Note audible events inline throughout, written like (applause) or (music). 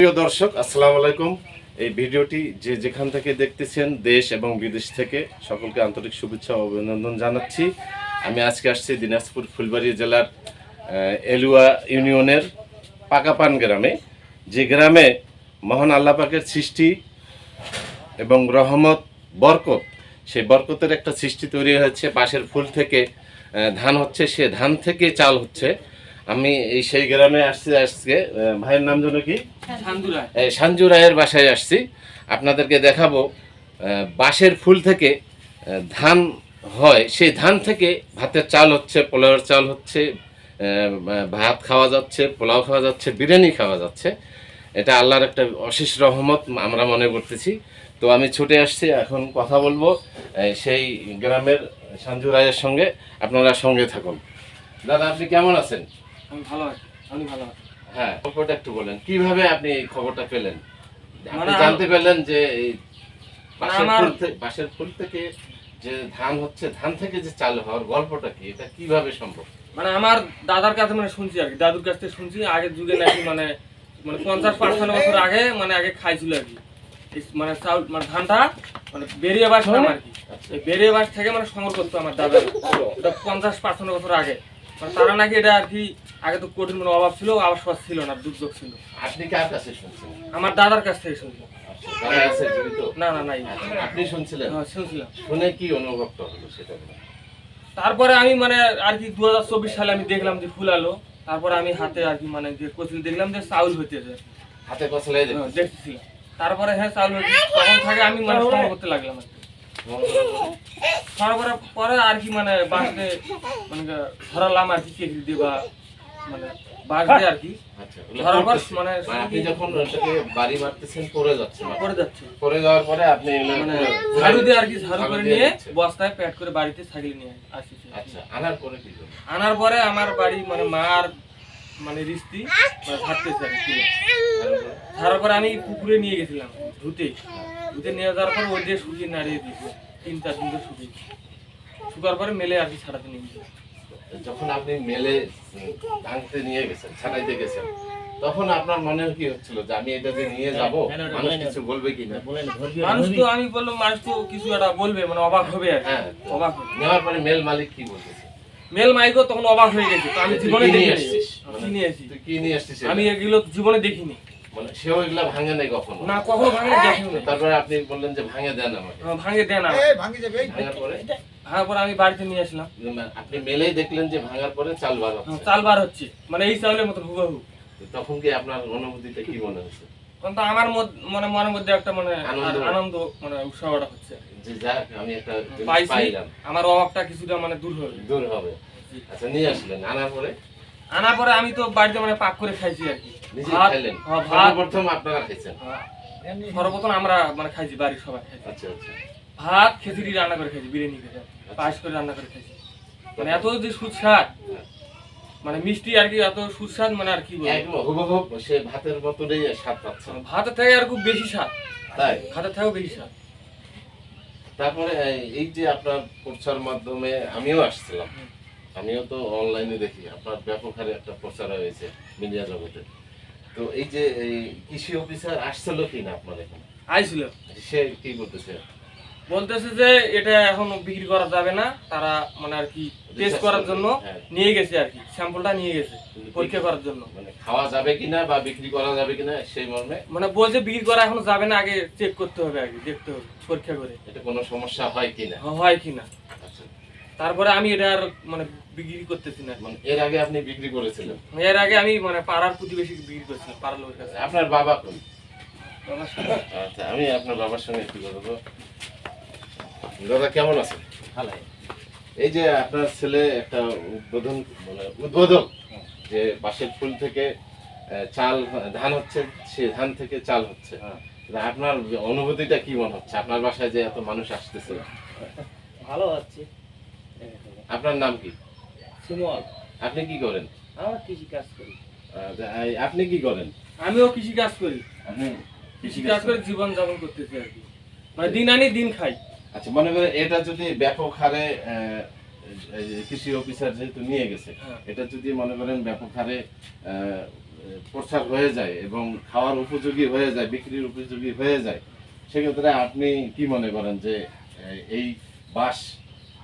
প্রিয় দর্শক, আসসালামু আলাইকুম। এই ভিডিওটি যে যেখান থেকে দেখতেছেন, দেশ এবং বিদেশ থেকে সকলকে আন্তরিক শুভেচ্ছা ও অভিনন্দন জানাচ্ছি। আমি আজকে আসছি দিনাজপুর ফুলবাড়ি জেলার এলুয়া ইউনিয়নের পাকাপান গ্রামে। যে গ্রামে মহান আল্লাপাকের সৃষ্টি এবং রহমত, বরকত, সেই বরকতের একটা সৃষ্টি তৈরি হয়েছে। বাঁশের ফুল থেকে ধান হচ্ছে, সে ধান থেকে চাল হচ্ছে। আমি এই সেই গ্রামে আসছি আজকে। ভাইয়ের নাম যেন কি? সঞ্জু রায়ের বাসায় আসছি। আপনাদেরকে দেখাবো বাঁশের ফুল থেকে ধান হয়। সেই ধান থেকে ভাতের চাল হচ্ছে পোলাওয়ের চাল হচ্ছে ভাত খাওয়া যাচ্ছে পোলাও খাওয়া যাচ্ছে বিরিয়ানি খাওয়া যাচ্ছে। এটা আল্লাহর একটা অশেষ রহমত আমরা মনে করতেছি। তো আমি ছুটে আসছি এখন কথা বলব সেই গ্রামের সঞ্জু রায়ের সঙ্গে। আপনারা সঙ্গে থাকুন। দাদা আপনি কেমন আছেন? আমি ভালো আছি আমি ভালো আছি হ্যাঁ খবরটা একটু বলেন। কীভাবে আপনি এই খবরটা পেলেন? আপনি মানে জানতে পারলেন যে এই বাঁশের ফুল থেকে ফুল থেকে যে ধান হচ্ছে ধান থেকে যে চাল হওয়ার গল্পটা কি? এটা কীভাবে সম্ভব? মানে আমার দাদার কাছে মানে শুনছি আর কি দাদুর কাছ থেকে শুনছি আগের যুগে নাকি মানে মানে পঞ্চাশ পাঁচশান্ন বছর আগে মানে আগে খাইছিল আর কি। মানে চাউল মানে ধানটা মানে বেরিয়ে বাস নাম আর কি। আচ্ছা। বেরিয়ে বাস থেকে মানে সংগ্রহ করতো আমার দাদা। (laughs) এটা পঞ্চাশ পাঁচশান্ন বছর আগে। মানে তারা নাকি এটা আর কি আগে তো কঠিন মানে অভাব ছিল আবাসপাস ছিল না দুর্যোগ ছিল। আপনি কার কাছে শুনছেন? আমার দাদার কাছ থেকে শুনছি আচ্ছা, দাদা আছে জীবিত? না না নাই। আপনি শুনছিলেন? হ্যাঁ, শুনছিলাম। শুনে কি অনুভবটা হলো সেটা তারপরে আমি মানে আর কি দু হাজার চব্বিশ সালে আমি দেখলাম যে ফুল আলো তারপরে আমি হাতে আর কি মানে যে কচুরি দেখলাম যে চাউল হইতেছে হাতে কসলাই হ্যাঁ, দেখতেছিলাম। তারপরে হ্যাঁ চাউল হইতে তখন থেকে আমি মানে করতে লাগলাম আর কি। পরে আর কি মানে বাঁশতে মানে ধরালাম আর কি কেকরি দিয়ে বা মানে বাঁশ দিয়ে আর কি। আচ্ছা ধরার পর মানে মানে আপনি যখন ওটাকে বাড়ি মারতেছেন পড়ে যাচ্ছে মাথা। যাচ্ছে পড়ে যাওয়ার পরে আপনি মানে ঝাড়ু দিয়ে আর কি ঝাড়ু ঝাড়ু করে নিয়ে বস্তায় প্যাক করে বাড়িতে সাইকেল নিয়ে আসি আচ্ছা আনার পরে কি আনার পরে আমার বাড়ি মানে মার মানে রিস্তি মানে আর কি। আনার পরে? আমি পুকুরে নিয়ে গেছিলাম ধুতে। ধুতে নিয়ে যাওয়ার পর ওই দিয়ে শুকিয়ে নাড়িয়ে দিয়েছে তিন চার দিন ধরে শুকিয়ে শুকার পরে মেলে আর কি ছাড়াতে নিয়ে গেছে যখন আপনি মেলে ভাঙতে নিয়ে গেছেন ছাটাইতে গেছেন তখন আপনার মনে কি হচ্ছিল যে আমি এটা যে নিয়ে যাব? মানুষ কিছু বলবে কি না মানুষ তো আমি বললাম মানুষ তো কিছু একটা বলবে মানে অবাক হবে হ্যাঁ অবাক নেওয়ার পরে মেল মালিক কি বলতেছে? মেল মাইকও তখন অবাক হয়ে গেছে তো আমি জীবনে নিয়ে দেখিনি? কি নিয়ে এসেছি কি নিয়ে আসছিস আমি এগুলো জীবনে দেখিনি। মানে সেও এগুলা ভাঙে নাই কখনো? না কখনো ভাঙে দেখিনি তারপরে আপনি বললেন যে ভাঙে দেন আমাকে। ভাঙে দেয় না ভাঙার পরে? ভাঙার পরে আমি বাড়িতে নিয়ে আসলাম। আপনি মেলেই দেখলেন যে ভাঙার পরে চাল বার হচ্ছে। চাল বার হচ্ছে। মানে এই চাউলের মতন হুবহু। তো তখন কি আপনার অনুভূতিটা কি মনে হচ্ছে? কিন্তু আমার মানে মনের মধ্যে একটা মানে আনন্দ। মানে উৎসাহটা হচ্ছে। যে যাক আমি একটা পাইলাম। আমার অভাবটা কিছুটা মানে দূর হবে। দূর হবে। আচ্ছা নিয়ে আসলেন। আনার পরে? আনার পরে আমি তো বাড়িতে মানে পাক করে খাইছি আর কি। হ্যাঁ, সর্বপ্রথম আপনারা খাইছেন? হ্যাঁ, সর্বপ্রথম আমরা মানে খাইছি বাড়ির সবাই আচ্ছা আচ্ছা। ভাত খেচুড়ি রান্না করে খেয়েছি বিরিয়ানি খেতে পায়েস করে রান্না করে খেয়েছি মানে এত যে সুস্বাদ মানে মিষ্টি আর কি এত সুস্বাদ মানে আর কি বলব? সে ভাতের মতনই স্বাদ পাচ্ছেন ভাতের থেকে আর খুব বেশি স্বাদ। তাই? ভাতের থেকেও বেশি স্বাদ। তারপরে এই- এই যে আপনার প্রচার মাধ্যমে আমিও আসছিলাম। আমিও তো অনলাইনে দেখি আপনার ব্যাপক হারে একটা প্রচার হয়েছে মিডিয়া জগতে। তো এই যে এই কৃষি অফিসার আসছিল কি না আপনার এখানে? আইছিল। সে কি বলতেছে? বলতেছে যে এটা এখন বিক্রি করা যাবে না তারা মানে আর কি টেস্ট করার জন্য হ্যাঁ। নিয়ে গেছে আর কি স্যাম্পলটা নিয়ে গেছে পরীক্ষা করার জন্য। মানে খাওয়া যাবে কিনা বা বিক্রি করা যাবে কিনা সেই মর্মে? মানে বলছে বিক্রি করা এখন যাবে না আগে চেক করতে হবে আগে দেখতে হবে পরীক্ষা করে। এটা কোনো সমস্যা হয় কিনা? হয় কিনা? আচ্ছা। তারপরে আমি এটা আর মানে বিক্রি করতেছি না। মানে এর আগে আপনি বিক্রি করেছিলেন? এর আগে আমি মানে পাড়ার প্রতিবেশী বিক্রি করছিলাম পাড়ার লোকের কাছে। আপনার বাবা কোন আচ্ছা আমি আপনার বাবার সঙ্গে একটু কথা বলব। দাদা কেমন আছেন? এই যে আপনার ছেলে একটা উদ্বোধন মানে উদ্বোধক যে বাঁশের ফুল থেকে চাল ধান হচ্ছে সে ধান থেকে চাল হচ্ছে। আপনার অনুভূতিটা কি মনে হচ্ছে? আপনার বাসায় যে এত মানুষ আসতেছে। ভালো হচ্ছে আপনার নাম কি? সুমল। আপনি কি করেন? আমরা কৃষি কাজ করি আপনি কি করেন? আমিও কৃষি কাজ করি কৃষি কাজ করে জীবন যাপন করতেছি আর কি। মানে দিন আনি দিন খাই। আচ্ছা মনে করেন এটা যদি ব্যাপক হারে কৃষি অফিসার যেহেতু নিয়ে গেছে হ্যাঁ। এটা যদি মনে করেন ব্যাপক হারে প্রচার হয়ে যায় এবং খাওয়ার উপযোগী হয়ে যায় বিক্রির উপযোগী হয়ে যায় সেক্ষেত্রে আপনি কি মনে করেন যে এই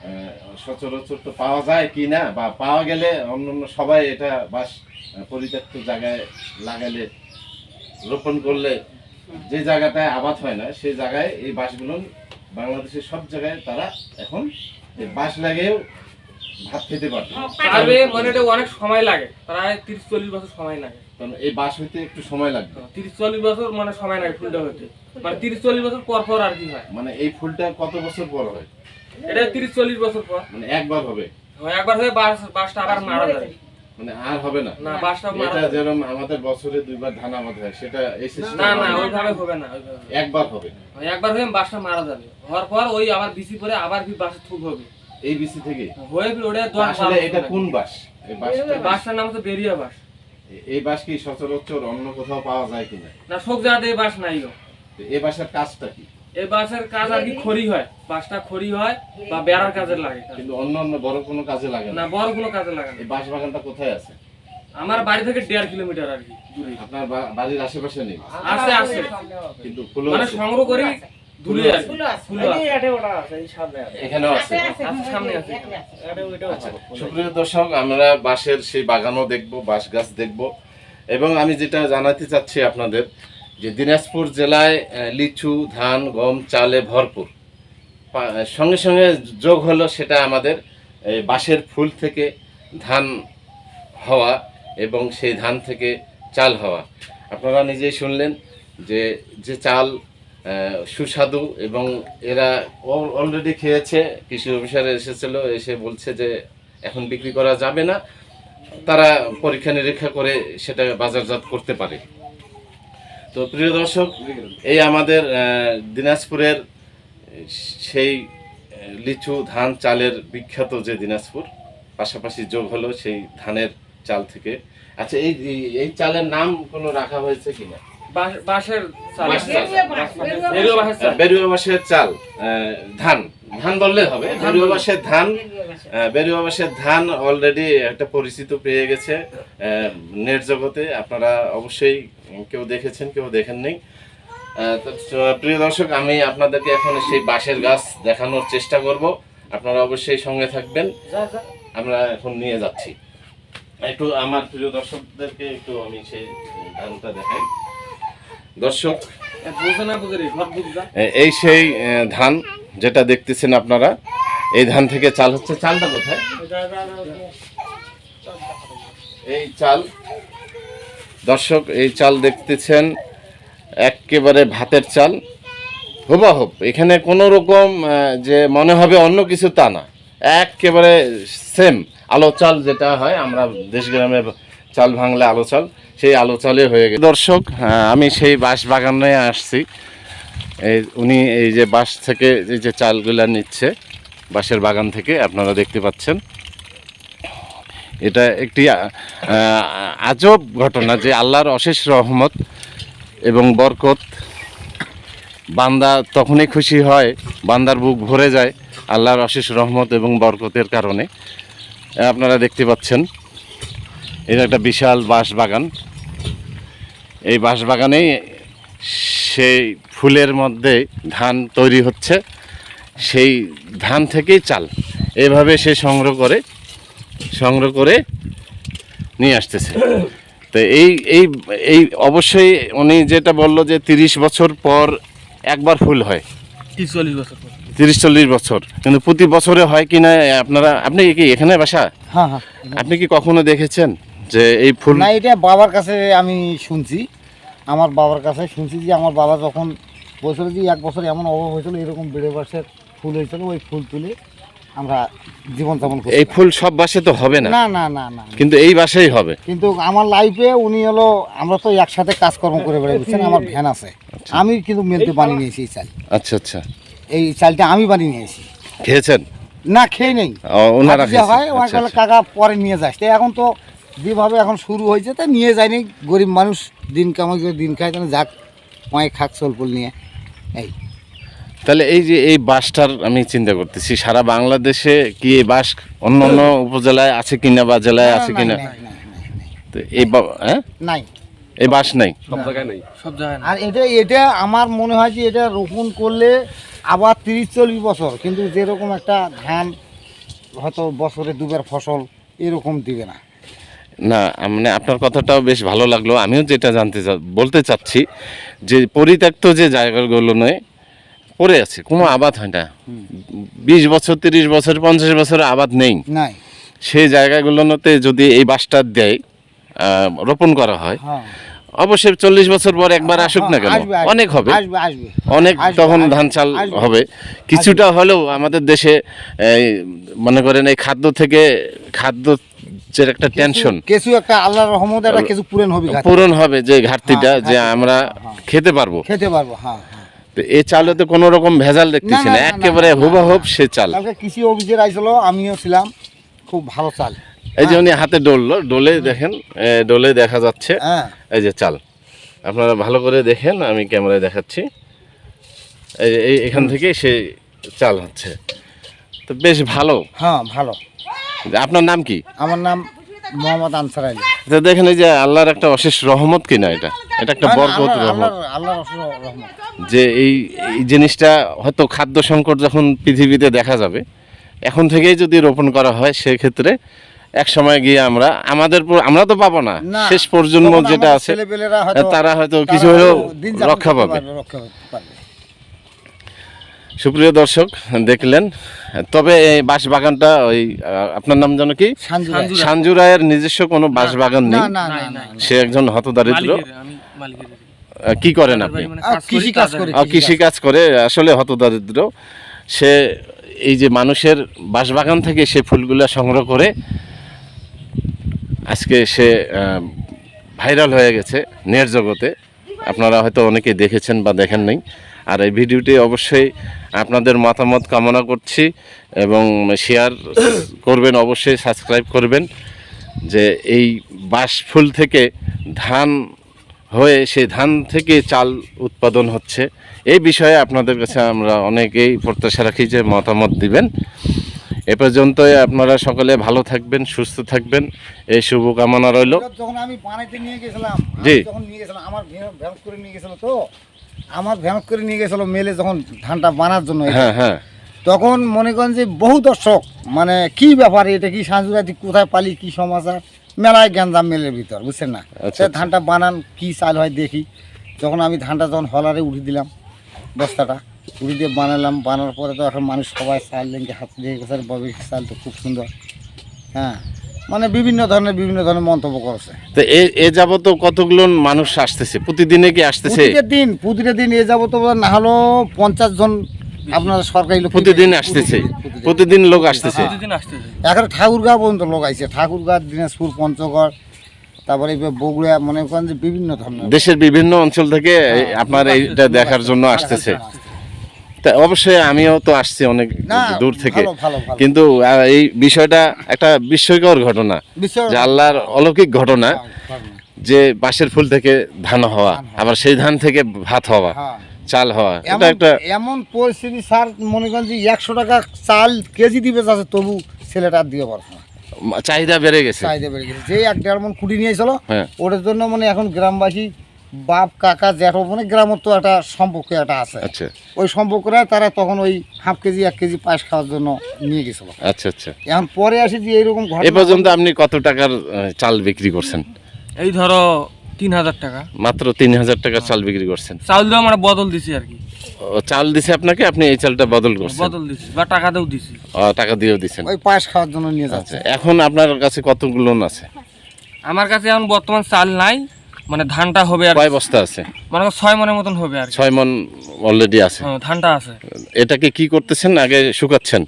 আহ, সচরাচর তো পাওয়া যায় কি না বা পাওয়া গেলে অন্যান্য সবাই এটা আহ, পরিত্যক্ত জায়গায় লাগালে রোপণ করলে যে জায়গাটায় আবাদ হয় না সেই জায়গায় এই বাঁশগুলো বাংলাদেশের সব জায়গায় তারা এখন এই বাঁশ লাগিয়েও ভাত খেতে পারবে। পারবে। মানে অনেক সময় লাগে। প্রায় তিরিশ চল্লিশ বছর সময় লাগে। কারণ এই বাস হইতে একটু সময় লাগবে। তিরিশ চল্লিশ বছর মানে সময় লাগে ফুলটা হতে মানে তিরিশ চল্লিশ বছর পর পর আর কি হয়। মানে এই ফুলটা কত বছর পর হয়? এটা তিরিশ চল্লিশ বছর পর। মানে একবার হবে। একবার হয়ে বাস বাসটা আবার মারা যাবে। মানে আর হবে না। না বাসটা মারা এটা যেরকম আমাদের বছরে দুইবার ধান আবাদ হয় সেটা এই না না ওইভাবে হবে না একবার হবে। একবার হয়ে বাসটা মারা যাবে। হওয়ার পর ওই আবার বিসি পরে আবার কি বাসে থুক হবে। এই বিসি থেকে? হয়ে ওটা দশ আসলে এটা কোন বাঁশ এই বাসটার নাম তো বেরিয়া বাস। এই বাঁশ কি সচরাচর অন্য কোথাও পাওয়া যায় কিনা? না সব জায়গাতে এই বাস নাই এই বাঁশের কাজটা কি? এই বাসের কাজ আর কি খড়ি হয়। বাসটা খড়ি হয় বা বেড়ার কাজে লাগে। কিন্তু অন্য অন্য বড় কোনো কাজে লাগে না। না বড় কোনো কাজে লাগে না। এই বাঁশ বাগানটা কোথায় আছে? আমার বাড়ি থেকে দেড় কিলোমিটার আর কি দূরে। আপনার বাড়ির আশেপাশে নেই? আছে আছে। কিন্তু ফুল মানে সংগ্রহ করি দূরে আছে। ফুল আছে। এটা ওটা আছে এই সামনে আছে। এখানেও আছে। আছে, আছে, সামনে আছে। এটা ওইটাও সুপ্রিয় দর্শক আমরা বাঁশের সেই বাগানও দেখব বাঁশ গাছ দেখব। এবং আমি যেটা জানাতে চাচ্ছি আপনাদের যে দিনাজপুর জেলায় লিচু, ধান, গম, চালে ভরপুর। সঙ্গে সঙ্গে যোগ হলো সেটা আমাদের বাঁশের ফুল থেকে ধান হওয়া এবং সেই ধান থেকে চাল হওয়া। আপনারা নিজেই শুনলেন যে যে চাল সুস্বাদু এবং এরা অলরেডি খেয়েছে, কৃষি অফিসারে এসেছিল, এসে বলছে যে এখন বিক্রি করা যাবে না, তারা পরীক্ষা নিরীক্ষা করে সেটা বাজারজাত করতে পারে। তো প্রিয় দর্শক এই আমাদের দিনাজপুরের সেই লিচু ধান চালের বিখ্যাত যে দিনাজপুর পাশাপাশি যোগ হলো সেই ধানের চাল থেকে। আচ্ছা এই এই- চালের নাম কোনো রাখা হয়েছে কিনা? বেরুয়া বাঁশের চাল। ধান। ধান বললে হবে বেরুয়া বাঁশের ধান বেরুয়া বাঁশের ধান অলরেডি একটা পরিচিত পেয়ে গেছে নেট জগতে। আপনারা অবশ্যই কেউ দেখেছেন, কেউ দেখেন নেই। তো প্রিয় দর্শক, আমি আপনাদেরকে এখন সেই বাঁশের গাছ দেখানোর চেষ্টা করব। আপনারা অবশ্যই সঙ্গে থাকবেন। আমরা এখন নিয়ে যাচ্ছি। একটু আমার প্রিয় দর্শকদেরকে একটু আমি সেই ধানটা দেখাই। দর্শক এই সেই ধান যেটা দেখতেছেন আপনারা, এই ধান থেকে চাল হচ্ছে, চালটা কোথায়? এই চাল দর্শক, এই চাল দেখতেছেন একেবারে ভাতের চাল। হুবাহুব এখানে কোনো রকম যে মনে হবে অন্য কিছু তা না। একেবারে সেম আলো চাল যেটা হয়, আমরা দেশ গ্রামে চাল ভাঙলে আলো চাল, সেই আলো চালে হয়ে গেছে। দর্শক আমি সেই বাঁশ বাগানে আসছি। এই উনি এই যে বাঁশ থেকে, এই যে চালগুলা নিচ্ছে, বাঁশের বাগান থেকে, আপনারা দেখতে পাচ্ছেন। এটা একটি আজব ঘটনা যে আল্লাহর অশেষ রহমত এবং বরকত, বান্দা তখনই খুশি হয়, বান্দার বুক ভরে যায় আল্লাহর অশেষ রহমত এবং বরকতের কারণে। আপনারা দেখতে পাচ্ছেন, এটা একটা বিশাল বাঁশ বাগান এই বাঁশ বাগানেই সেই ফুলের মধ্যে ধান তৈরি হচ্ছে, সেই ধান থেকেই চাল। এভাবে সে সংগ্রহ করে সংগ্রহ করে নিয়ে আসতেছে। তো এই এই এই অবশ্যই উনি যেটা বলল যে তিরিশ বছর পর একবার ফুল হয়। তিরিশ চল্লিশ বছর তিরিশ চল্লিশ বছর। কিন্তু প্রতি বছরে হয় কি না আপনারা আপনি কি এখানে বাসা? হ্যাঁ হ্যাঁ আপনি কি কখনো দেখেছেন যে এই ফুল না এটা বাবার কাছে আমি শুনছি। আমার বাবার কাছে শুনছি যে আমার বাবা যখন বছর যে এক বছর এমন অভাব হয়েছিল এরকম বেড়ে বাসের ফুল হয়েছিল ওই ফুল তুলে আমরা জীবনযাপন করি এই ফুল সব বাসে তো হবে না। না না না না। কিন্তু এই বাসেই হবে। কিন্তু আমার লাইফে উনি হলো আমরা তো একসাথে কাজকর্ম করে বেড়াই বুঝছেন? আমার ভ্যান আছে। আমি কিন্তু মেলতে বানিয়ে নিয়েছি এই চাল। আচ্ছা আচ্ছা। এই চালটা আমি বানিয়ে নিয়েছি। খেয়েছেন? না খেয়ে নেই। ওনারা হয় ওই আচ্ছা, আচ্ছা। কাকা পরে নিয়ে যাস। তো এখন তো যেভাবে এখন শুরু হয়েছে তা নিয়ে যায়নি গরিব মানুষ দিন কামাই করে দিন খায় তাহলে যাক অনেক খাক চলপুল নিয়ে। এই। তাহলে এই যে এই বাসটার আমি চিন্তা করতেছি সারা বাংলাদেশে কি এই বাস অন্য অন্য উপজেলায় আছে কিনা বা জেলায় আছে কিনা। তো এই বা- হ্যাঁ? নাই। এই বাস নাই? সব জায়গায় না আর এটা এটা আমার মনে হয় যে এটা রোপণ করলে আবার তিরিশ চল্লিশ বছর কিন্তু যেরকম একটা ধান হয়তো বছরে দুবার ফসল এরকম দিবে না। না মানে আপনার কথাটাও বেশ ভালো লাগল। আমিও যেটা জানতে চা- বলতে চাচ্ছি যে পরিত্যক্ত যে জায়গাগুলো নয় পড়ে আছে কোনো আবাদ হয় না। বিশ বছর তিরিশ বছর পঞ্চাশ বছর আবাদ নেই। নাই। সেই জায়গাগুলোতে যদি এই বাসটা দেয় রোপণ করা হয় হ্যাঁ। অবশ্যই চল্লিশ বছর পর একবার আসুক না কেন? অনেক হবে। অনেক তখন ধান চাল হবে। কিছুটা হলেও আমাদের দেশে মনে করেন এই খাদ্য থেকে খাদ্য যে একটা টেনশন কিছু একটা আল্লাহর রহমত একটা কিছু পূরণ হবে। পূরণ হবে যে ঘাটতিটা হ্যাঁ, যে আমরা হ্যাঁ। খেতে পারব। খেতে পারব হ্যাঁ। তো এই চালে তো কোনো রকম ভেজাল দেখতেছি না, একেবারে হুবাহুব সে চাল। কৃষি অফিসের আইছিল আমিও ছিলাম খুব ভালো চাল। এই যে উনি হাতে ডললো ডোলে দেখেন ডোলে দেখা যাচ্ছে হ্যাঁ। এই যে চাল। আপনারা ভালো করে দেখেন আমি ক্যামেরায় দেখাচ্ছি। এই এই- এখান থেকে সে চাল হচ্ছে। তো বেশ ভালো। হ্যাঁ ভালো। আপনার নাম কি? আমার নাম মোহাম্মদ আনসার আলী। তো দেখেন এই যে আল্লাহর একটা অশেষ রহমত কিনা এটা? এটা একটা বরকত রহমত। আল্লাহর রহমত। যে এই এই জিনিসটা হয়তো খাদ্য সংকট যখন পৃথিবীতে দেখা যাবে এখন থেকেই যদি রোপণ করা হয় সেক্ষেত্রে এক সময় গিয়ে আমরা আমাদের পর- আমরা তো পাবো না। শেষ প্রজন্ম তখন যেটা আছে ছেলেপেলেরা হয়তো- তারা হয়তো কিছু হলেও দিন যাপন রক্ষা করতে পাবে। পারবে, রক্ষা করতে পারবে। সুপ্রিয় দর্শক দেখলেন। তবে এই বাঁশ বাগানটা ওই আপনার নাম যেন কি? সাঞ্জু রায়। সাঞ্জু সাঞ্জু রায়ের নিজস্ব কোনো বাঁশ বাগান নেই? না না নাই, না নাই। সে একজন হতদারিদ্র। কি করেন আপনি? মানে আহ, কাজ করি, কৃষি কাজ করি। আহ, কৃষি কাজ। করে আসলে হতদারিদ্র। সে এই যে মানুষের বাঁশবাগান থেকে সে ফুলগুলো সংগ্রহ করে আজকে সে ভাইরাল হয়ে গেছে নেট জগতে। আপনারা হয়তো অনেকে দেখেছেন বা দেখেন নাই। আর এই ভিডিওটি অবশ্যই আপনাদের মতামত কামনা করছি এবং শেয়ার করবেন অবশ্যই সাবস্ক্রাইব করবেন যে এই বাঁশ ফুল থেকে ধান হয়ে সেই ধান থেকে চাল উৎপাদন হচ্ছে। এই বিষয়ে আপনাদের কাছে আমরা অনেকেই প্রত্যাশা রাখি যে মতামত দিবেন। এ পর্যন্ত আপনারা সকলে ভালো থাকবেন সুস্থ থাকবেন। এই শুভকামনা রইল। যখন আমি বানাইতে নিয়ে গেছিলাম জি। যখন নিয়ে গেছিলাম আমার করে নিয়ে গেছিল তো আমার ভ্যান করে নিয়ে গেছিল মেলে যখন ধানটা বানার জন্য হ্যাঁ হ্যাঁ। তখন মনে করেন যে বহু দর্শক মানে কি ব্যাপার এটা কি সাঁজুরাতি কোথায় পালি কি সমাচার মেলায় গ্যাঞ্জাম মেলের ভিতর বুঝছেন না? আচ্ছা, সে আচ্ছা। ধানটা বানান কি চাল হয় দেখি। যখন আমি ধানটা যখন হলারে উঠে দিলাম বস্তাটা উঠে দিয়ে বানালাম বানার পরে তো এখন মানুষ সবাই চাল লেঙ্গে হাত দিয়ে গেছে ববে চাল তো খুব সুন্দর। হ্যাঁ মানে বিভিন্ন ধরনের বিভিন্ন ধরনের মন্তব্য করেছে। তো এ এ যাবত কতগুলো মানুষ আসতেছে? প্রতিদিনে কি আসতেছে? প্রতিটা দিন প্রতিটা দিন এ যাব তো না হলো পঞ্চাশ জন আপনার সরকারি লোক প্রতিদিন আসতেছে? প্রতিদিন। লোক আসতেছে? এখন ঠাকুরগাঁ পর্যন্ত লোক আইছে। ঠাকুরগাঁ দিনাজপুর পঞ্চগড় তারপরে বগুড়া মনে করেন যে বিভিন্ন ধরনের দেশের বিভিন্ন অঞ্চল থেকে এই আপনার এইটা দেখার জন্য আসতেছে। তা অবশ্যই আমিও তো আসছি অনেক দূর থেকে। কিন্তু এই বিষয়টা একটা বিস্ময়কর ঘটনা। যে আল্লাহর অলৌকিক ঘটনা হ্যাঁ, যে বাঁশের ফুল থেকে ধান হওয়া আবার সেই ধান থেকে ভাত হওয়া হ্যাঁ। চাল হওয়া এটা একটা এমন পরিস্থিতি স্যার মনে করেন যে একশো টাকা চাল কেজি দিবে যাচ্ছে তবু ছেলেটা দিয়ে পারছে চাহিদা বেড়ে গেছে। চাহিদা বেড়ে গেছে। যে এক দেড় মন কুটি নিয়েছিল হ্যাঁ। ওটার জন্য মানে এখন গ্রামবাসী বাপ কাকা জ্যাঠো মানে গ্রামের তো একটা সম্পর্ক একটা আছে। আচ্ছা। ওই সম্পর্করা তারা তখন ওই হাফ কেজি এক কেজি পায়েস খাওয়ার জন্য নিয়ে গেছিল। আচ্ছা আচ্ছা। এখন পরে আসি যে এরকম এ পর্যন্ত আপনি কত টাকার চাল বিক্রি করছেন? এই ধরো তিন হাজার টাকা। মাত্র তিন হাজার টাকার চাল বিক্রি করছেন। চাউল দেওয়া মানে বদল দিছি আর কি। চাল দিছে আপনাকে? আপনি এই চালটা বদল করছেন। বদল দিছি বা টাকাতেও দিছি। ও, টাকা দিয়েও দিচ্ছেন ওই পায়েস খাওয়ার জন্য নিয়ে যাচ্ছে। আচ্ছা এখন আপনার কাছে কতগুলো আছে? আমার কাছে এখন বর্তমান চাল নাই। মানে ধানটা হবে আর কয় বস্তা আছে? মানে ছয় মনের মতন হবে আর ছয় মন অলরেডি আছে। হ্যাঁ, ধানটা আছে। এটাকে কি করতেছেন? আগে শুকাচ্ছেন?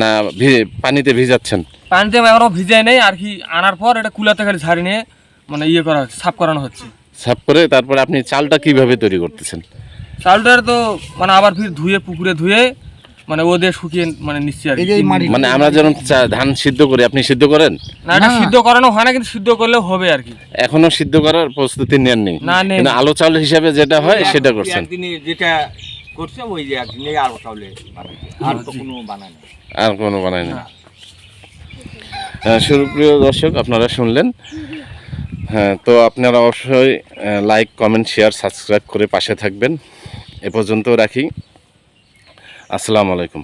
না পানিতে ভিজাচ্ছেন? পানিতে এখনও ভিজাই নেই আর কি আনার পর এটা কুলাতে খালি ঝাড়ি নিয়ে মানে ইয়ে করা হচ্ছে সাফ করানো হচ্ছে। সাফ করে তারপরে আপনি চালটা কীভাবে তৈরি করতেছেন? চালটার তো মানে আবার ফির ধুয়ে পুকুরে ধুয়ে মানে ওদের শুকিয়ে মানে নিচ্ছি আর কি এই যে এই তিন মাটি- দিন। মানে আমরা যেমন ধান সিদ্ধ করি আপনি সিদ্ধ করেন? না এটা সিদ্ধ করানো হয় না কিন্তু সিদ্ধ করলেও হবে আর কি। এখনও সিদ্ধ করার প্রস্তুতি নেন নেই না, নেই। কিন্তু আলো চাল হিসাবে যেটা হয় সেটা করছেন। একদিনে যেটা করছে ওই যে একদিনে আরও চাউলে আর তো কোনো বানায় না। আর কোনো বানায় না। হ্যাঁ, সুপ্রিয় দর্শক আপনারা শুনলেন। হ্যাঁ তো আপনারা অবশ্যই লাইক কমেন্ট শেয়ার সাবস্ক্রাইব করে পাশে থাকবেন। এ পর্যন্ত রাখি। আসসালামু আলাইকুম।